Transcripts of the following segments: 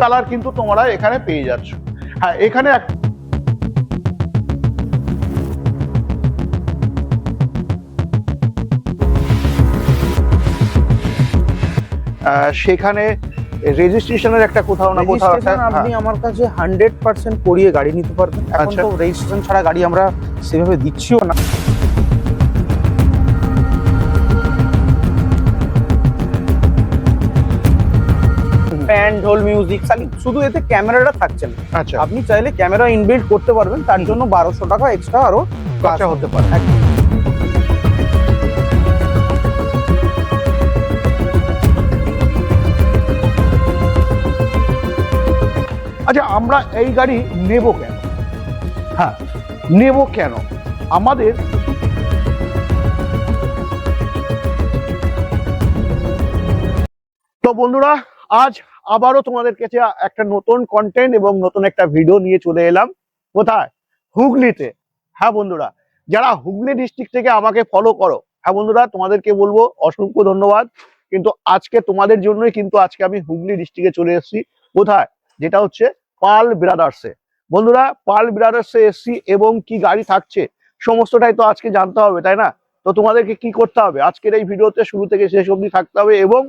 Colour কিন্তু তোমরা এখানে পেয়ে যাচ্ছ। হ্যাঁ এখানে এক সেখানে রেজিস্ট্রেশনের একটা কোথাও না কোথাও একটা আপনি আমার কাছে হান্ড্রেড পার্সেন্ট করিয়ে গাড়ি নিতে পারবেন। এখন আচ্ছা। তো রেজিস্ট্রেশন ছাড়া গাড়ি আমরা সেভাবে দিচ্ছিও না। ফ্যান ঢোল মিউজিক খালি শুধু এতে ক্যামেরাটা থাকছে না। আচ্ছা। আপনি চাইলে ক্যামেরা ইনবিল্ড করতে পারবেন তার জন্য বারোশো টাকা এক্সট্রা আরও খরচা হতে পারে। আচ্ছা আমরা এই গাড়ি নেব কেন? হ্যাঁ। নেব কেন? আমাদের তো বন্ধুরা আজ আবারও তোমাদের কাছে একটা নতুন কন্টেন্ট এবং নতুন একটা ভিডিও নিয়ে চলে এলাম। কোথায়? হুগলিতে। হ্যাঁ বন্ধুরা, যারা হুগলি ডিস্ট্রিক্ট থেকে আমাকে ফলো করো হ্যাঁ বন্ধুরা, তোমাদেরকে বলব অসংখ্য ধন্যবাদ। কিন্তু আজকে তোমাদের জন্যই কিন্তু আজকে আমি হুগলি ডিস্ট্রিক্টে চলে এসেছি। কোথায়? যেটা হচ্ছে পাল ব্রাদার্সে বন্ধুরা পাল ব্রাদার্সে এসছি এবং কি গাড়ি থাকছে, সমস্তটাই তো আজকে জানতে হবে, তাই না? তো তোমাদেরকে কি করতে হবে? আজকের এই ভিডিওতে শুরু থেকে শেষ অবধি থাকতে হবে এবং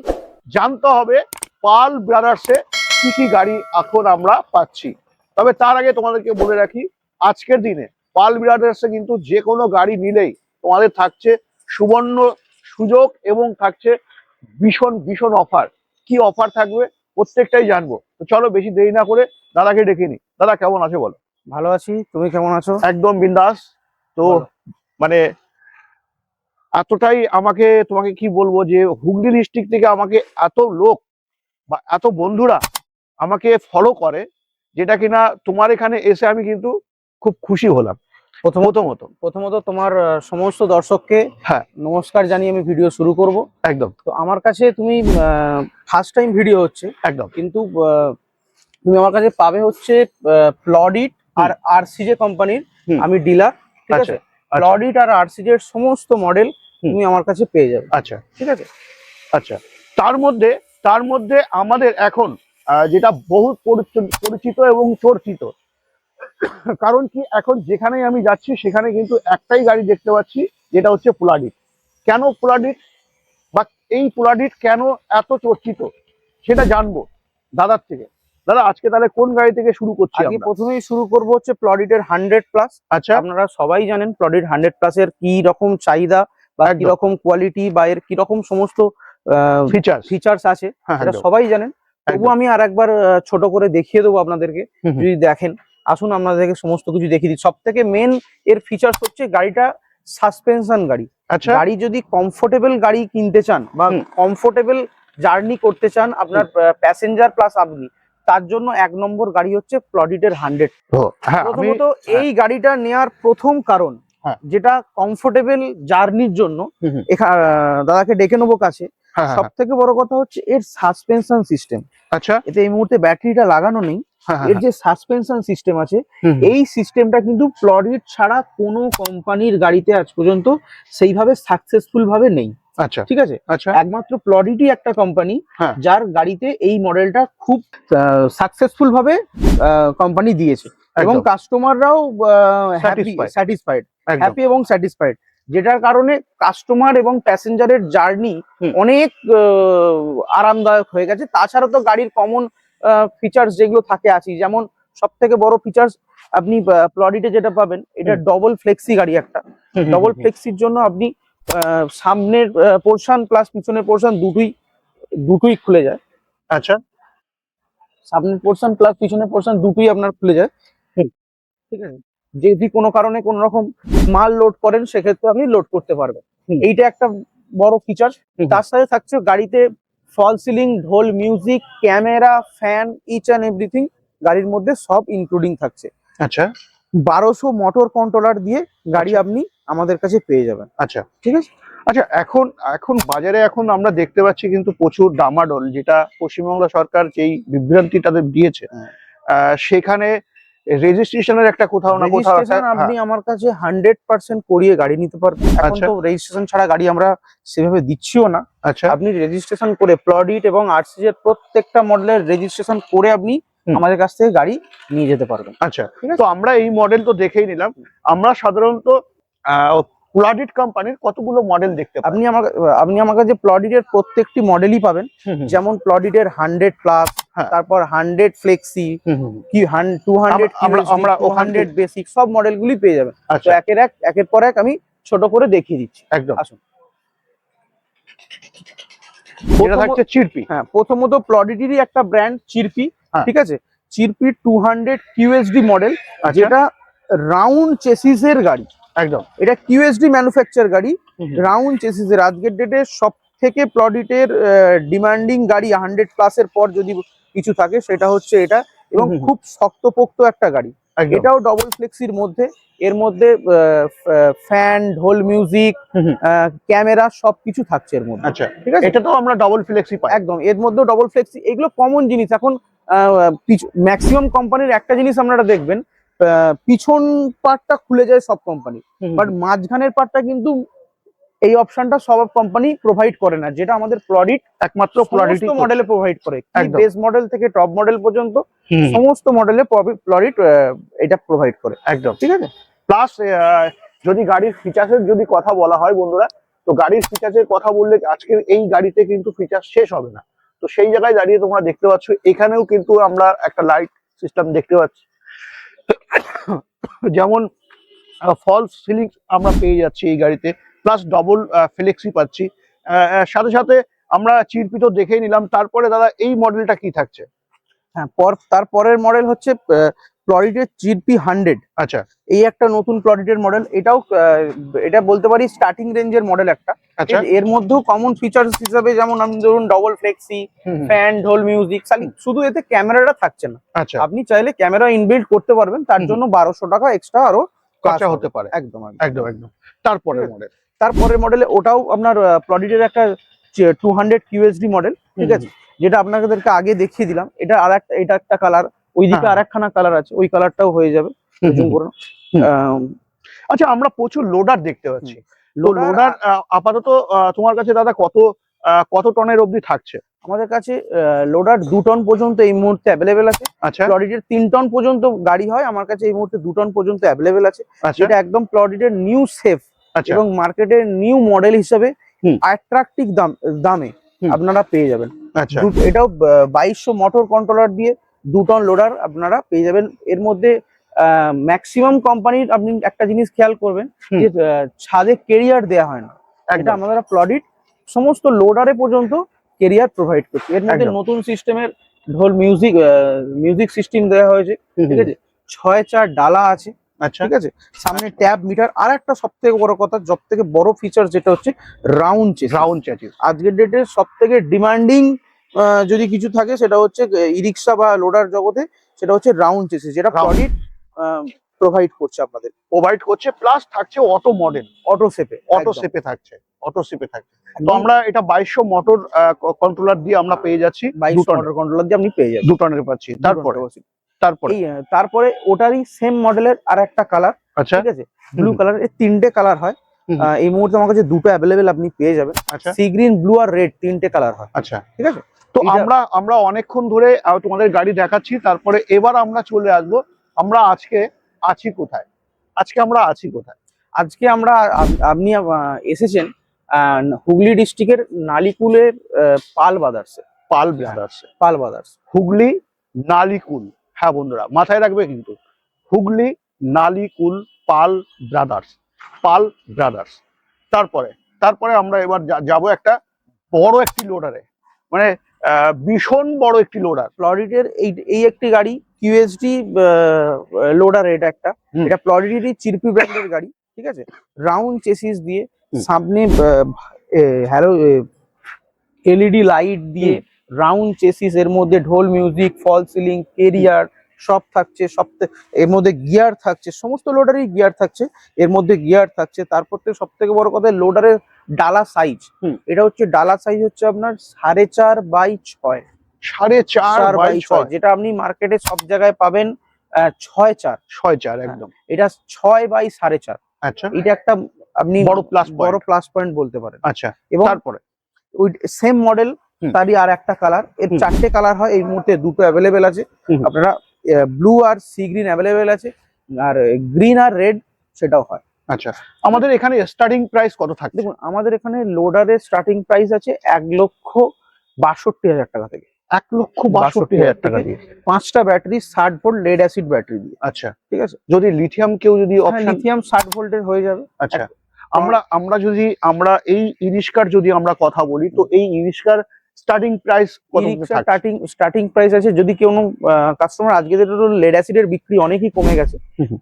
জানতে হবে পাল ব্রাদার্সে কি কি গাড়ি এখন আমরা পাচ্ছি। তবে তার আগে তোমাদেরকে বলে রাখি আজকের দিনে পাল ব্রাদার্সে কিন্তু যে কোনো গাড়ি নিলেই তোমাদের থাকছে সুবর্ণ সুযোগ এবং থাকছে ভীষণ ভীষণ অফার কি অফার থাকবে প্রত্যেকটাই জানব। তো চলো বেশি দেরি না করে দাদাকে ডেকে নি দাদা কেমন আছে বলো? ভালো আছি। তুমি কেমন আছো? একদম বিন্দাস। তো মানে এতটাই আমাকে তোমাকে কি বলব যে হুগলি ডিস্ট্রিক্ট থেকে আমাকে এত লোক বা এত বন্ধুরা আমাকে ফলো করে যেটা কিনা তোমার এখানে এসে আমি কিন্তু খুব খুশি হলাম। প্রথমত প্রথমত প্রথমত তোমার সমস্ত দর্শককে হ্যাঁ। নমস্কার জানিয়ে আমি ভিডিও শুরু করব। একদম। তো আমার কাছে তুমি ফার্স্ট টাইম ভিডিও হচ্ছে। একদম। কিন্তু তুমি আমার কাছে পাবে হচ্ছে প্লডিট আর আরসিজে কোম্পানির আমি ডিলার ঠিক আচ্ছা, আছে? প্লডিট আর আরসিজে এর সমস্ত মডেল তুমি আমার কাছে পেয়ে যাবে। আচ্ছা। ঠিক আছে? আচ্ছা। তার মধ্যে তার মধ্যে আমাদের এখন যেটা বহু পরিচ- পরিচিত এবং চর্চিত। কারণ কি এখন যেখানেই আমি যাচ্ছি সেখানে কিন্তু একটাই গাড়ি দেখতে পাচ্ছি যেটা হচ্ছে পোলাডিট কেন পোলাডিট বা এই পোলাডিট কেন এত চর্চিত? সেটা জানব দাদার থেকে। দাদা আজকে তাহলে কোন গাড়ি থেকে শুরু করছি আজকে আমরা? প্রথমেই শুরু করব হচ্ছে প্লডিটের হান্ড্রেড প্লাস আচ্ছা। আপনারা সবাই জানেন প্লডিট হান্ড্রেড প্লাস এর কি রকম চাহিদা বা কি রকম কোয়ালিটি বা এর কি রকম সমস্ত ফিচার্স ফিচার্স আছে হ্যাঁ এটা সবাই জানেন। তবু আমি আর একবার ছোট করে দেখিয়ে দেবো আপনাদেরকে। যদি দেখেন। আসুন আপনাদেরকে সমস্ত কিছু দেখিয়ে দিই। সব থেকে মেন এর ফিচার্স হচ্ছে গাড়িটা সাসপেনশন গাড়ি। আচ্ছা। গাড়ি যদি কমফোর্টেবল গাড়ি কিনতে চান বা কমফোর্টেবল জার্নি করতে চান আপনার প্যাসেঞ্জার প্লাস আপনি তার জন্য এক নম্বর গাড়ি হচ্ছে প্লডিটের হান্ড্রেড হ্যাঁ প্রথমত এই গাড়িটা নেয়ার প্রথম কারণ হ্যাঁ। যেটা কমফোর্টেবল জার্নির জন্য দাদাকে ডেকে নেব কাছে। হ্যাঁ, হ্যাঁ, সব থেকে বড় কথা হচ্ছে এর সাসপেনশন সিস্টেম আচ্ছা। এতে এই মুহূর্তে ব্যাটারিটা লাগানো নেই। হ্যাঁ, হ্যাঁ, এর যে সাসপেনশন সিস্টেম আছে। এই সিস্টেমটা কিন্তু প্লডিট ছাড়া কোনো কোম্পানির গাড়িতে আজ পর্যন্ত সেইভাবে সাকসেসফুল ভাবে নেই। আচ্ছা। ঠিক আছে? আচ্ছা। একমাত্র প্লডিটই একটা কোম্পানি হ্যাঁ। যার গাড়িতে এই মডেলটা খুব সাকসেসফুল ভাবে কোম্পানি দিয়েছে। এবং কাস্টমাররাও হ্যাপি স্যাটিসফাইড হ্যাপি এবং স্যাটিসফাইড যেটার কারণে কাস্টমার এবং প্যাসেঞ্জারের জার্নি অনেক আরামদায়ক হয়ে গেছে। তাছাড়া তো গাড়ির কমন ফিচার্স যেগুলো থাকে আছে যেমন সব থেকে বড় ফিচার্স আপনি প্লডিটে যেটা পাবেন এটা ডবল ফ্লেক্সি গাড়ি একটা। ডবল ফ্লেক্সির জন্য আপনি সামনের পোর্শন প্লাস পিছনের পোর্শন দুটোই দুটোই খুলে যায়। আচ্ছা। সামনের পোর্শন প্লাস পিছনের পোর্শন দুটোই আপনার খুলে যায়। ঠিক আছে? যদি কোনো কারণে কোনো রকম মাল লোড করেন সেক্ষেত্রে আপনি লোড করতে পারবেন। এইটা একটা বড় ফিচার। তার সাথে থাকছে গাড়িতে ফল সিলিং ঢোল music camera fan each and everything গাড়ির মধ্যে সব ইনক্লুডিং থাকছে। আচ্ছা। বারোশো মোটর কন্ট্রোলার দিয়ে গাড়ি আপনি আমাদের কাছে পেয়ে যাবেন। আচ্ছা। ঠিক আছে? আচ্ছা এখন এখন বাজারে এখন আমরা দেখতে পাচ্ছি কিন্তু প্রচুর ডামাডোল যেটা পশ্চিমবঙ্গ সরকার যেই বিভ্রান্তিটা দিয়েছে হ্যাঁ। আহ, সেখানে রেজিস্ট্রেশনের একটা কোথাও না কোথাও আপনি আমার কাছে হান্ড্রেড পার্সেন্ট করিয়ে গাড়ি নিতে পারবেন। এখন আচ্ছা। তো রেজিস্ট্রেশন ছাড়া গাড়ি আমরা সেভাবে দিচ্ছিও না। হ্যাঁ, আচ্ছা। আপনি রেজিস্ট্রেশন করে প্লডিট এবং আরসিজ এর প্রত্যেকটা মডেলের রেজিস্ট্রেশন করে আপনি আমাদের কাছ থেকে গাড়ি নিয়ে যেতে পারবেন। আচ্ছা। তো আমরা এই মডেল তো দেখেই নিলাম। আমরা সাধারণত প্লাডিট কোম্পানির কতগুলো মডেল দেখতে আপনি আমার আপনি আমার কাছে প্লডিট এর প্রত্যেকটি মডেলই পাবেন যেমন প্লডিট এর হান্ড্রেড প্লাস। তারপর হান্ড্রেড ফ্লেক্সি। কি টু হান্ড্রেড আমরা- হান্ড্রেড বেসিক সব মডেলগুলি পেয়ে যাবেন। তো আচ্ছা। একের এক একের পর এক আমি ছোট করে দেখিয়ে দিচ্ছি। একদম। আসুন। এটা থাকছে চিরপি হ্যাঁ প্রথমত প্লডিটিরই একটা ব্র্যান্ড চিরপি। ঠিক আছে? চিরপি টু হান্ড্রেড কিউএসডি মডেল যেটা রাউন্ড চেসিস এর গাড়ি। একদম। এটা কিউএসডি ম্যানুফ্যাকচার গাড়ি। রাউন্ড চেসিস এর আজকের ডেটে সব থেকে প্লডিটের ডিমান্ডিং গাড়ি হান্ড্রেড প্লাস এর পর যদি কিছু থাকে সেটা হচ্ছে এটা এবং। খুব শক্তপোক্ত একটা গাড়ি। এটাও ডবল ফ্লেক্সির মধ্যে। এর মধ্যে ফ্যান ঢোল মিউজিক। ক্যামেরা সবকিছু থাকছে এর মধ্যে। আচ্ছা ঠিক আছে? এটা তো আমরা ডবল ফ্লেক্সি পাই। একদম এর মধ্যেও ডবল ফ্লেক্সি এগুলো কমন জিনিস। এখন ম্যাক্সিমাম কোম্পানির একটা জিনিস আপনারা দেখবেন পিছন পার্টটা খুলে যায় সব কোম্পানি বাট মাঝখানের পার্টটা কিন্তু এই অপশনটা সব কোম্পানি প্রোভাইড করে না যেটা আমাদের প্লডিট একমাত্র প্লাডিটি মডেলে প্রোভাইড করে। বেস মডেল থেকে টপ মডেল পর্যন্ত সমস্ত মডেলে প্লডিট এটা প্রোভাইড করে। একদম। ঠিক আছে? প্লাস যদি গাড়ির ফিচার্সের যদি কথা বলা হয় বন্ধুরা তো গাড়ির ফিচার্সের কথা বললে আজকের এই গাড়িতে কিন্তু ফিচার শেষ হবে না। তো সেই জায়গায় দাঁড়িয়ে তোমরা দেখতে পাচ্ছ এখানেও কিন্তু আমরা একটা লাইট সিস্টেম দেখতে পাচ্ছি। যেমন ফলস সিলিং আমরা পেয়ে যাচ্ছি এই গাড়িতে প্লাস ডবল ফ্লেক্সি পাচ্ছি। সাথে সাথে আমরা চিরপিত দেখেই নিলাম। তারপরে দাদা এই মডেলটা কি থাকছে? হ্যাঁ পর তারপরের মডেল হচ্ছে প্লডিটের জিপি হান্ড্রেড আচ্ছা। এই একটা নতুন প্লডিটের মডেল এটাও এটা বলতে পারি স্টার্টিং রেঞ্জের মডেল একটা। আচ্ছা। এর- মধ্যেও কমন ফিচার্স হিসাবে যেমন আপনি ধরুন ডবল ফ্লেক্সি ফ্যান ঢোল মিউজিক খালি শুধু এতে ক্যামেরাটা থাকছে না। আচ্ছা। আপনি চাইলে ক্যামেরা ইনবিল্ড করতে পারবেন। তার জন্য বারোশো টাকা এক্সট্রা আরও খরচা হতে পারে। একদম একদম। একদম একদম। তারপরে মডেল তারপরের মডেলে ওটাও আপনার প্লডিটের একটা টু হান্ড্রেড কিউএসডি মডেল ঠিক আছে? যেটা আপনাদেরকে আগে দেখিয়ে দিলাম। এটা আর একটা এটা একটা কালার ওইদিকে। আর একখানা কালার আছে ওই কালারটাও হয়ে যাবে আচ্ছা আমরা প্রচুর লোডার দেখতে পাচ্ছি। লোডার আপাতত তোমার কাছে দাদা কত কত টনের অবধি থাকছে? আমাদের কাছে লোডার দু টন পর্যন্ত এই মুহূর্তে অ্যাভেলেবেল আছে। আচ্ছা। প্লডিটের তিন টন পর্যন্ত গাড়ি হয় আমার কাছে এই মুহূর্তে দু টন পর্যন্ত অ্যাভেলেবেল আছে। আচ্ছা। যেটা একদম প্লডিটের নিউ সেফ আচ্ছা। এবং মার্কেটের নিউ মডেল হিসেবে। অ্যাট্রাকটিভ দাম দামে আপনারা পেয়ে যাবেন। আচ্ছা। এটাও বাইশশো মোটর কন্ট্রোলার দিয়ে দু টন লোডার আপনারা পেয়ে যাবেন। এর মধ্যে ম্যাক্সিমাম কোম্পানির আপনি একটা জিনিস খেয়াল করবেন যে ছাদে কেরিয়ার দেয়া হয় না। এটা একদম। আমাদের প্লডিট সমস্ত লোডারে পর্যন্ত কেরিয়ার প্রোভাইড করছে। এর মধ্যে নতুন সিস্টেমের ঢোল মিউজিক মিউজিক সিস্টেম দেওয়া হয়েছে। ঠিক আছে? ছয় চার ডালা আছে। আচ্ছা। ঠিক আছে? সামনে ট্যাব মিটার আর একটা সব থেকে বড় কথা সব থেকে বড় ফিচার যেটা হচ্ছে রাউন্ড চেস রাউন্ড চ্যাচিস আজকের ডেটে সব থেকে ডিমান্ডিং যদি কিছু থাকে সেটা হচ্ছে ই রিক্সা বা লোডার জগতে সেটা হচ্ছে রাউন্ড চেসিস যেটা. প্রডিট প্রোভাইড করছে আপনাদের। প্রোভাইড করছে প্লাস থাকছে অটো মডেল অটো সেপে অটো সেপে থাকছে অটো সেপে থাকছে। তো আমরা এটা বাইশশো মোটর কন্ট্রোলার দিয়ে আমরা পেয়ে যাচ্ছি মোটর কন্ট্রোলার দিয়ে আপনি পেয়ে যাবেন। দু টনের পাচ্ছি তারপরে তারপরে। তারপরে ওটারই সেম মডেলের আর একটা কালার আচ্ছা। ঠিক আছে? ব্লু কালারের তিনটে কালার হয়। এই মুহূর্তে আমার কাছে দুটো অ্যাভেলেবেল আপনি পেয়ে যাবেন। সি গ্রিন ব্লু আর রেড তিনটে কালার হয়। আচ্ছা। ঠিক আছে? তো আমরা আমরা অনেকক্ষণ ধরে তোমাদের গাড়ি দেখাচ্ছি তারপরে এবার আমরা চলে আসব আমরা আজকে আছি কোথায়? আজকে আমরা আছি কোথায়? আজকে আমরা আপনি এসেছেন হুগলি ডিস্ট্রিক্টের নালিকুলের পাল বাদার্সে পাল ব্রাদার্স পাল বাদার্স হুগলি নালিকুল। হ্যাঁ বন্ধুরা মাথায় রাখবে কিন্তু। Hooghly Nalikul Pal brothers Pal brothers. তারপরে তারপরে আমরা এবার যাব একটা বড় একটি লোডারে মানে ভীষণ বড় একটি লোডার প্লডিটের এই এই একটি গাড়ি কিউএসডি লোডার এটা একটা। এটা প্লডিটেরই চিরপি ব্র্যান্ডের গাড়ি ঠিক আছে? রাউন্ড চেসিস দিয়ে সামনে হ্যালো এলইডি লাইট দিয়ে রাউন্ড চেসিস এর মধ্যে ঢোল মিউজিক ফল সিলিং কেরিয়ার সব থাকছে সব এর মধ্যে গিয়ার থাকছে সমস্ত লোডারই গিয়ার থাকছে এর মধ্যে গিয়ার থাকছে। তারপর থেকে সব থেকে বড় কথা লোডারের ডালা সাইজ। এটা হচ্ছে ডালা সাইজ হচ্ছে আপনার সাড়ে চার বাই ছয়। সাড়ে চার বাই ছয় যেটা আপনি মার্কেটে সব জায়গায় পাবেন ছয় চার। ছয় চার একদম। এটা ছয় বাই সাড়ে চার। আচ্ছা। এটা একটা আপনি বড় প্লাস বড় প্লাস পয়েন্ট বলতে পারেন। আচ্ছা এবং তারপরে? ওই সেম মডেল তারই আর একটা কালারের চারটে কালার হয় এই মুহূর্তে দুটো অ্যাভেলেবেল আছে। আপনারা ব্লু আর সি গ্রিন অ্যাভেলেবেল আছে আর গ্রিন আর রেড সেটাও হয়। আচ্ছা আমাদের এখানে স্টার্টিং প্রাইস কত থাকবে? দেখুন আমাদের এখানে লোডারের স্টার্টিং প্রাইস আছে এক লক্ষ বাষট্টি হাজার টাকা থেকে। এক লক্ষ বাষট্টি হাজার টাকা দিয়ে। পাঁচটা ব্যাটারি ষাট ভোল্ট লেড অ্যাসিড ব্যাটারি দিয়ে। আচ্ছা। ঠিক আছে? যদি লিথিয়াম কেউ যদি লিথিয়াম ষাট ভোল্টের হয়ে যাবে। আচ্ছা। আমরা আমরা যদি আমরা এই ইরিশকার যদি আমরা কথা বলি তো এই ইরিশকার স্টার্টিং প্রাইস কত? স্টার্টিং স্টার্টিং প্রাইস আছে। যদি কেউ কাস্টমার আজকে লেড অ্যাসিডের বিক্রি অনেকই কমে গেছে।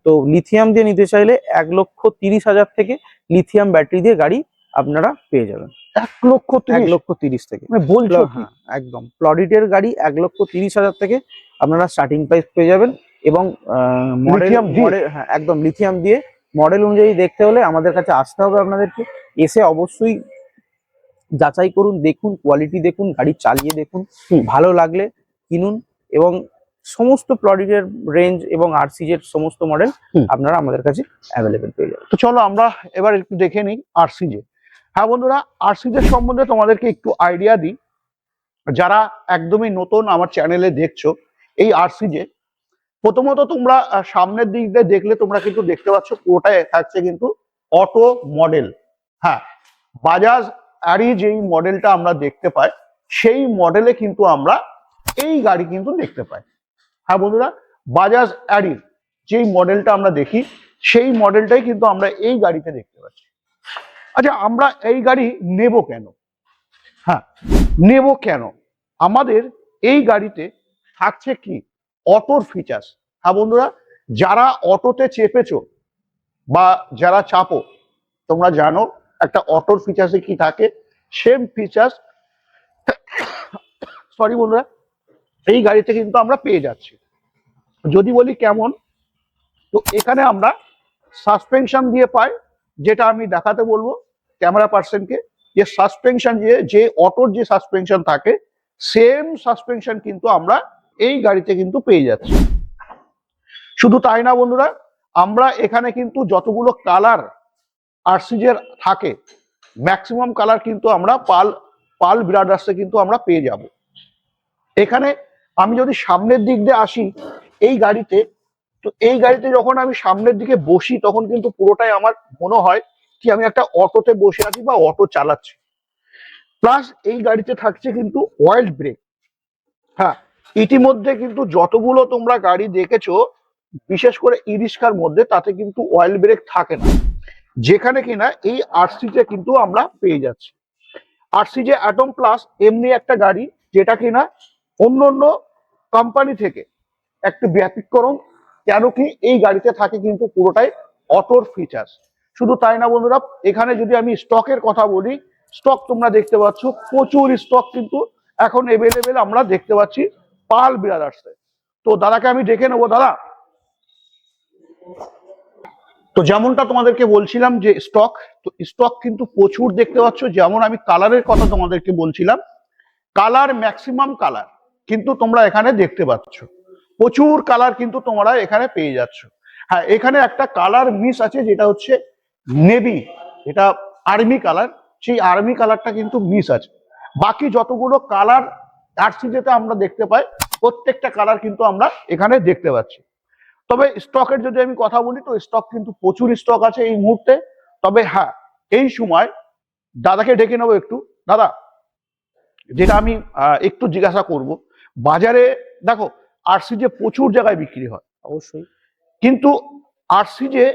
তো লিথিয়াম দিয়ে নিতে চাইলে এক লক্ষ তিরিশ হাজার থেকে লিথিয়াম ব্যাটারি দিয়ে গাড়ি আপনারা পেয়ে যাবেন। এক লক্ষ এক লক্ষ তিরিশ থেকে। মানে বলছো হ্যাঁ, একদম। প্লডিটের গাড়ি এক লক্ষ তিরিশ হাজার থেকে আপনারা স্টার্টিং প্রাইস পেয়ে যাবেন এবং মডেল মডেল হ্যাঁ একদম লিথিয়াম দিয়ে। মডেল অনুযায়ী দেখতে হলে আমাদের কাছে আসতে হবে আপনাদেরকে। এসে অবশ্যই যাচাই করুন দেখুন কোয়ালিটি দেখুন গাড়ি চালিয়ে দেখুন ভালো লাগলে কিনুন এবং সমস্ত প্লডিটের রেঞ্জ এবং আরসিজের সমস্ত মডেল আপনারা আমাদের কাছে অ্যাভেলেবেল পেয়ে যাবেন। তো চলো আমরা এবার একটু দেখে নিই আরসিজে হ্যাঁ বন্ধুরা আরসিজের সম্বন্ধে তোমাদেরকে একটু আইডিয়া দিই। যারা একদমই নতুন আমার চ্যানেলে দেখছ এই আরসিজে প্রথমত তোমরা সামনের দিক দিয়ে দেখলে তোমরা কিন্তু দেখতে পাচ্ছ পুরোটাই থাকছে কিন্তু অটো মডেল হ্যাঁ বাজাজ আরি যেই মডেলটা আমরা দেখতে পাই, সেই মডেলে কিন্তু আমরা এই গাড়ি কিন্তু দেখতে পাই। হ্যাঁ বন্ধুরা বাজাজ অ্যারির যেই মডেলটা আমরা দেখি, সেই মডেলটাই কিন্তু আমরা এই গাড়িতে দেখতে পাচ্ছি। আচ্ছা আমরা এই গাড়ি নেব কেন? হ্যাঁ নেব কেন? আমাদের এই গাড়িতে থাকছে কি? অটোর ফিচার্স হ্যাঁ বন্ধুরা, যারা অটোতে চেপেছো বা যারা চাপো, তোমরা জানো একটা অটোর ফিচার্সে কি থাকে? সেম ফিচার্স সরি বন্ধুরা, এই গাড়িতে কিন্তু আমরা পেয়ে যাচ্ছি। যদি বলি কেমন, তো এখানে আমরা সাসপেনশন দিয়ে পাই, যেটা আমি দেখাতে বলব ক্যামেরা পার্সনকে যে সাসপেনশন যে যে অটোর যে সাসপেনশন থাকে সেম সাসপেনশন কিন্তু আমরা এই গাড়িতে কিন্তু পেয়ে যাচ্ছি। শুধু তাই না বন্ধুরা, আমরা এখানে কিন্তু যতগুলো কালার আরসিজের থাকে ম্যাক্সিমাম কালার কিন্তু আমরা পাল পাল ব্রাদার্সে কিন্তু আমরা পেয়ে যাব। এখানে আমি যদি সামনের দিক দিয়ে আসি, এই গাড়িতে, তো এই গাড়িতে যখন আমি সামনের দিকে বসি, তখন কিন্তু পুরোটাই আমার মনে হয় কি আমি একটা অটোতে বসে আছি বা অটো চালাচ্ছি। প্লাস এই গাড়িতে থাকছে কিন্তু অয়েল ব্রেক হ্যাঁ ইতিমধ্যে কিন্তু যতগুলো তোমরা গাড়ি দেখেছ, বিশেষ করে ইরিস্কার মধ্যে, তাতে কিন্তু অয়েল ব্রেক থাকে না। যেখানে কিনা এই আরসিজে কিন্তু আমরা পেয়ে যাচ্ছি। আরসিজে অ্যাটম প্লাস এমনি একটা গাড়ি যেটা কিনা অন্য অন্য কোম্পানি থেকে একটু ব্যতিক্রম, কেন কি এই গাড়িতে থাকে কিন্তু পুরোটাই অটোর ফিচার্স শুধু তাই না বন্ধুরা, এখানে যদি আমি স্টকের কথা বলি স্টক তোমরা দেখতে পাচ্ছ, প্রচুর স্টক কিন্তু এখন এভেলেবেল আমরা দেখতে পাচ্ছি পাল ব্রাদার্সে তো দাদাকে আমি ডেকে নেব, দাদা। তো যেমনটা তোমাদেরকে বলছিলাম যে স্টক তো স্টক কিন্তু প্রচুর দেখতে পাচ্ছ, যেমন আমি কালারের কথা তোমাদেরকে বলছিলাম কালার ম্যাক্সিমাম কালার কিন্তু তোমরা এখানে দেখতে পাচ্ছ। প্রচুর কালার কিন্তু তোমরা এখানে পেয়ে যাচ্ছ। হ্যাঁ এখানে একটা কালার মিস আছে, যেটা হচ্ছে নেভি এটা আর্মি কালার সেই আর্মি কালারটা কিন্তু মিস আছে। বাকি যতগুলো কালার আরসিজেতে আমরা দেখতে পাই, প্রত্যেকটা কালার কিন্তু আমরা এখানে দেখতে পাচ্ছি। তবে স্টকের যদি আমি কথা বলি তো স্টক কিন্তু প্রচুর স্টক আছে এই মুহূর্তে। তবে হ্যাঁ এই সময় দাদাকে ডেকে নেব একটু। দাদা যেটা আমি একটু জিজ্ঞাসা করব বাজারে দেখো আরসিজে প্রচুর জায়গায় বিক্রি হয়। অবশ্যই। কিন্তু আরসিজে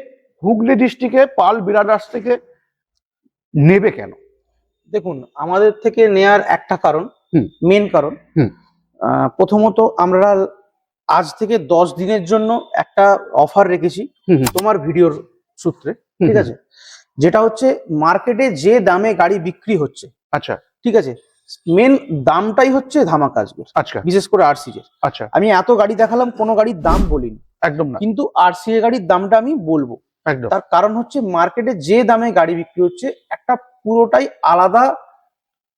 হুগলি ডিস্ট্রিক্টে পাল বিরাদার্স থেকে নেবে কেন? দেখুন আমাদের থেকে নেয়ার একটা কারণ মেন কারণ। প্রথমত আমরা আজ থেকে দশ দিনের জন্য একটা অফার রেখেছি। তোমার ভিডিওর সূত্রে ঠিক আছে? যেটা হচ্ছে মার্কেটে যে দামে গাড়ি বিক্রি হচ্ছে আচ্ছা। ঠিক আছে? মেন দামটাই হচ্ছে ধামাকা আজকের আচ্ছা। বিশেষ করে আরসিজের আচ্ছা। আমি এত গাড়ি দেখালাম কোনো গাড়ির দাম বলিনি। একদম না। কিন্তু আরসিএ গাড়ির দামটা আমি বলব। একদম। তার কারণ হচ্ছে মার্কেটে যে দামে গাড়ি বিক্রি হচ্ছে একটা পুরোটাই আলাদা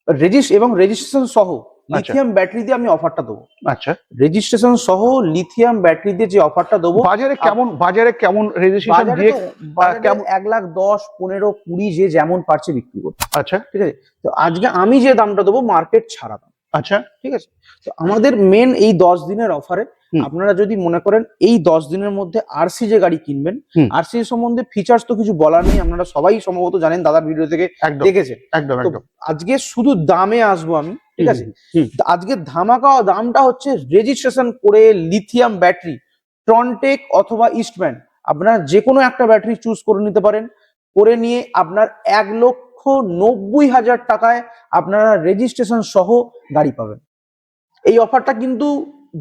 রেজিস এবং রেজিস্ট্রেশন সহ লিথিয়াম ব্যাটারি দিয়ে আমি অফারটা দেবো। আচ্ছা। রেজিস্ট্রেশন সহ লিথিয়াম ব্যাটারি দিয়ে যে অফারটা দেবো বাজারে কেমন বাজারে কেমন রেজিস্ট্রেশন দিয়ে কেমন- এক লাখ দশ পনেরো কুড়ি যে যেমন পারছে বিক্রি করতে। আচ্ছা। ঠিক আছে? তো আজকে আমি যে দামটা দেবো মার্কেট ছাড়া দাম। আচ্ছা। ঠিক আছে? তো আমাদের মেন এই দশ দিনের অফারে আপনারা যদি মনে করেন এই দশ দিনের মধ্যে আরসি যে গাড়ি কিনবেন। আরসি সম্বন্ধে ফিচার্স তো কিছু বলার নেই আপনারা সবাই সম্ভবত জানেন দাদার ভিডিও থেকে দেখেছেন। একদম একদম। আজকে শুধু দামে আসব আমি ঠিক আছে? আজকে ধামাকা দামটা হচ্ছে রেজিস্ট্রেশন করে লিথিয়াম ব্যাটারি ট্রনটেক অথবা ইস্টম্যান আপনার যে কোনো একটা ব্যাটারি চুজ করে নিতে পারেন। করে নিয়ে আপনার এক লক্ষ নব্বই হাজার টাকায় আপনারা রেজিস্ট্রেশন সহ গাড়ি পাবেন। এই অফারটা কিন্তু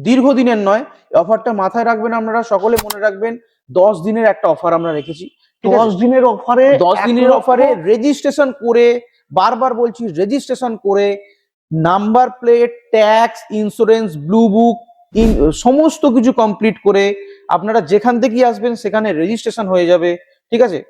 দীর্ঘদিনের নয়। এই অফারটা মাথায় রাখবেন আপনারা সকলে মনে রাখবেন দশ দিনের একটা অফার আমরা রেখেছি। দশ দিনের অফারে দশ দিনের অফারে রেজিস্ট্রেশন করে বারবার বলছি রেজিস্ট্রেশন করে number plate tax insurance blue book সমস্ত কিছু কমপ্লিট করে আপনারা যেখান থেকেই আসবেন সেখানে রেজিস্ট্রেশন হয়ে যাবে ঠিক আছে?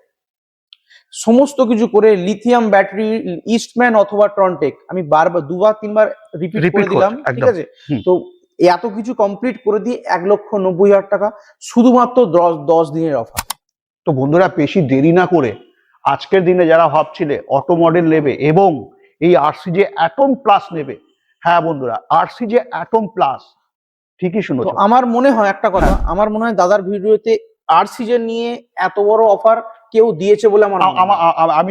সমস্ত কিছু করে লিথিয়াম ব্যাটারি ইস্টম্যান অথবা ট্রনটেক আমি বারবার দুবার তিনবার রিপিট করে দিলাম ঠিক আছে? তো এত কিছু কমপ্লিট করে দিয়ে এক লক্ষ নব্বই হাজার টাকা শুধুমাত্র দশ দশ দিনের অফার তো বন্ধুরা বেশি দেরি না করে আজকের দিনে যারা ভাবছিলে অটো মডেল নেবে এবং এই আরসি যে অ্যাটম প্লাস নেবে। হ্যাঁ বন্ধুরা আরসি যে অ্যাটম প্লাস ঠিকই তো শুনেছো। আমার মনে হয় একটা কথা হ্যাঁ। আমার মনে হয় দাদার ভিডিওতে আরসি যে নিয়ে এত বড় অফার কেউ দিয়েছে বলে আমার আমা-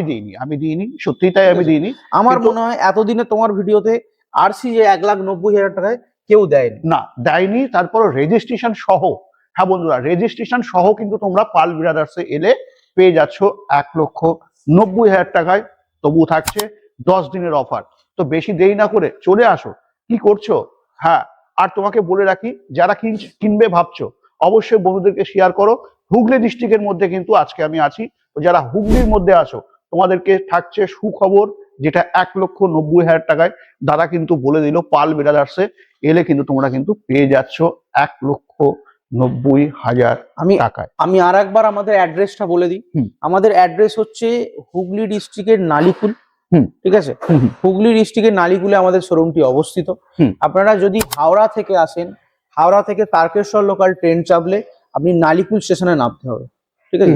দিইনি আমি দিইনি সত্যি তাই আমি দিইনি। আমার মনে হয় এতদিনে তোমার ভিডিওতে আরসি যে এক লাখ নব্বই হাজার টাকায় কেউ দেয়নি। না দেয়নি তারপর রেজিস্ট্রেশন সহ হ্যাঁ বন্ধুরা রেজিস্ট্রেশন সহ কিন্তু তোমরা পাল ব্রাদার্সে এলে পেয়ে যাচ্ছ এক লক্ষ নব্বই হাজার টাকায়। তবু থাকছে দশ দিনের অফার তো বেশি দেরি না করে চলে আসো। কি করছ? হ্যাঁ আর তোমাকে বলে রাখি যারা কিনবে ভাবছ অবশ্যই বন্ধুদেরকে শেয়ার করো। হুগলি ডিস্ট্রিক্টের মধ্যে কিন্তু আজকে আমি আছি। তো যারা হুগলির মধ্যে আছো তোমাদেরকে থাকছে সুখবর যেটা এক লক্ষ নব্বই হাজার টাকায়। দাদা কিন্তু বলে দিল পাল ব্রাদার্সে এলে কিন্তু তোমরা কিন্তু পেয়ে যাচ্ছ এক লক্ষ নব্বই হাজার আমি টাকায়। আমি আর একবার আমাদের অ্যাড্রেসটা বলে দিই। আমাদের অ্যাড্রেস হচ্ছে হুগলি ডিস্ট্রিক্টের নালিকুল। ঠিক আছে? হুগলি ডিস্ট্রিক্টের নালিকুলে আমাদের শোরুমটি অবস্থিত। আপনারা যদি হাওড়া থেকে আসেন হাওড়া থেকে তারকেশ্বর লোকাল ট্রেন চাপলে আপনি নালিকুল স্টেশনে নামতে হবে। ঠিক আছে?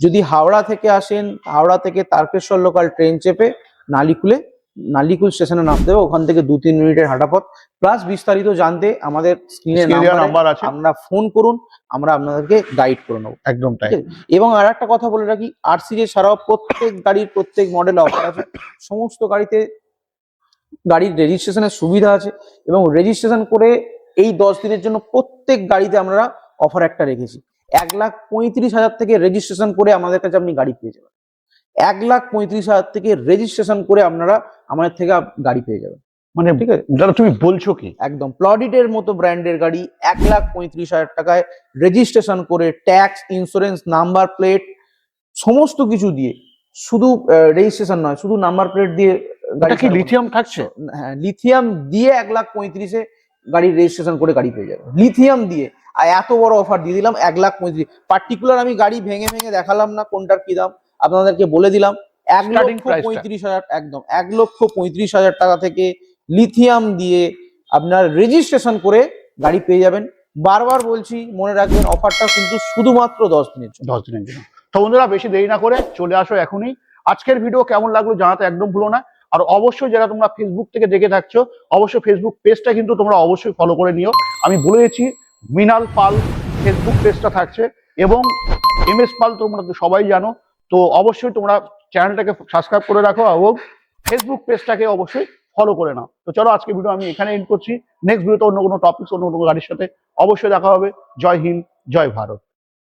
যদি হাওড়া থেকে আসেন হাওড়া থেকে তারকেশ্বর লোকাল ট্রেন চেপে নালিকুলে নালিকুল স্টেশনে নামতে হবে ওখান থেকে দু তিন মিনিটের হাঁটাপথ। প্লাস বিস্তারিত জানতে আমাদের স্ক্রিনে নাম্বার আছে। আপনারা ফোন করুন আমরা আপনাদেরকে গাইড করে নেব। একদম তাই। এবং আর একটা কথা বলে রাখি আর সিরিজ ছাড়াও প্রত্যেক গাড়ির প্রত্যেক মডেল অফার আছে। সমস্ত গাড়িতে গাড়ির রেজিস্ট্রেশনের সুবিধা আছে এবং রেজিস্ট্রেশন করে এই দশ দিনের জন্য প্রত্যেক গাড়িতে আমরা অফার একটা রেখেছি। এক লাখ পঁয়ত্রিশ হাজার থেকে রেজিস্ট্রেশন করে আমাদের কাছে আপনি গাড়ি পেয়ে যাবেন। এক লাখ পঁয়ত্রিশ হাজার থেকে রেজিস্ট্রেশন করে আপনারা আমাদের থেকে গাড়ি পেয়ে যাবেন। মানে ঠিক আছে দাদা তুমি বলছো কি? একদম প্লডিটের মতো ব্র্যান্ডের গাড়ি এক লাখ পঁয়ত্রিশ হাজার টাকায় রেজিস্ট্রেশন করে ট্যাক্স ইন্স্যুরেন্স নাম্বার প্লেট সমস্ত কিছু দিয়ে শুধু রেজিস্ট্রেশন নয় শুধু নাম্বার প্লেট দিয়ে গাড়ি কি লিথিয়াম থাকছে? হ্যাঁ লিথিয়াম দিয়ে এক লাখ পঁয়ত্রিশে গাড়ির রেজিস্ট্রেশন করে গাড়ি পেয়ে যাবে লিথিয়াম দিয়ে আর এত বড় অফার দিয়ে দিলাম এক লাখ পঁয়ত্রিশ। পার্টিকুলার আমি গাড়ি ভেঙে ভেঙে দেখালাম না কোনটার কি দাম। আপনাদেরকে বলে দিলাম এক লক্ষ পঁয়ত্রিশ হাজার একদম এক লক্ষ পঁয়ত্রিশ হাজার টাকা থেকে লিথিয়াম দিয়ে আপনার রেজিস্ট্রেশন করে গাড়ি পেয়ে যাবেন। বারবার বলছি মনে রাখবেন অফারটা কিন্তু শুধুমাত্র দশ দিনের জন্য। দশ দিনের জন্য। তো বন্ধুরা বেশি দেরি না করে চলে আসো এখনই। আজকের ভিডিও কেমন লাগল জানাতে একদম ভুলো না। আর অবশ্যই যারা তোমরা ফেসবুক থেকে দেখে থাকছো অবশ্যই ফেসবুক পেজটা কিন্তু তোমরা অবশ্যই ফলো করে নিও। আমি বলে দিচ্ছি মৃণাল পাল ফেসবুক পেজটা থাকছে এবং এম এস পাল তোমরা তো সবাই জানো। তো অবশ্যই তোমরা চ্যানেলটাকে সাবস্ক্রাইব করে রাখো এবং ফেসবুক পেজটাকে অবশ্যই ফলো করে নাও। তো চলো আজকে ভিডিও আমি এখানে এন্ড করছি। নেক্সট ভিডিওতে অন্য কোনো টপিক অন্য কোনো গাড়ির সাথে অবশ্যই দেখা হবে। জয় হিন্দ, জয় ভারত।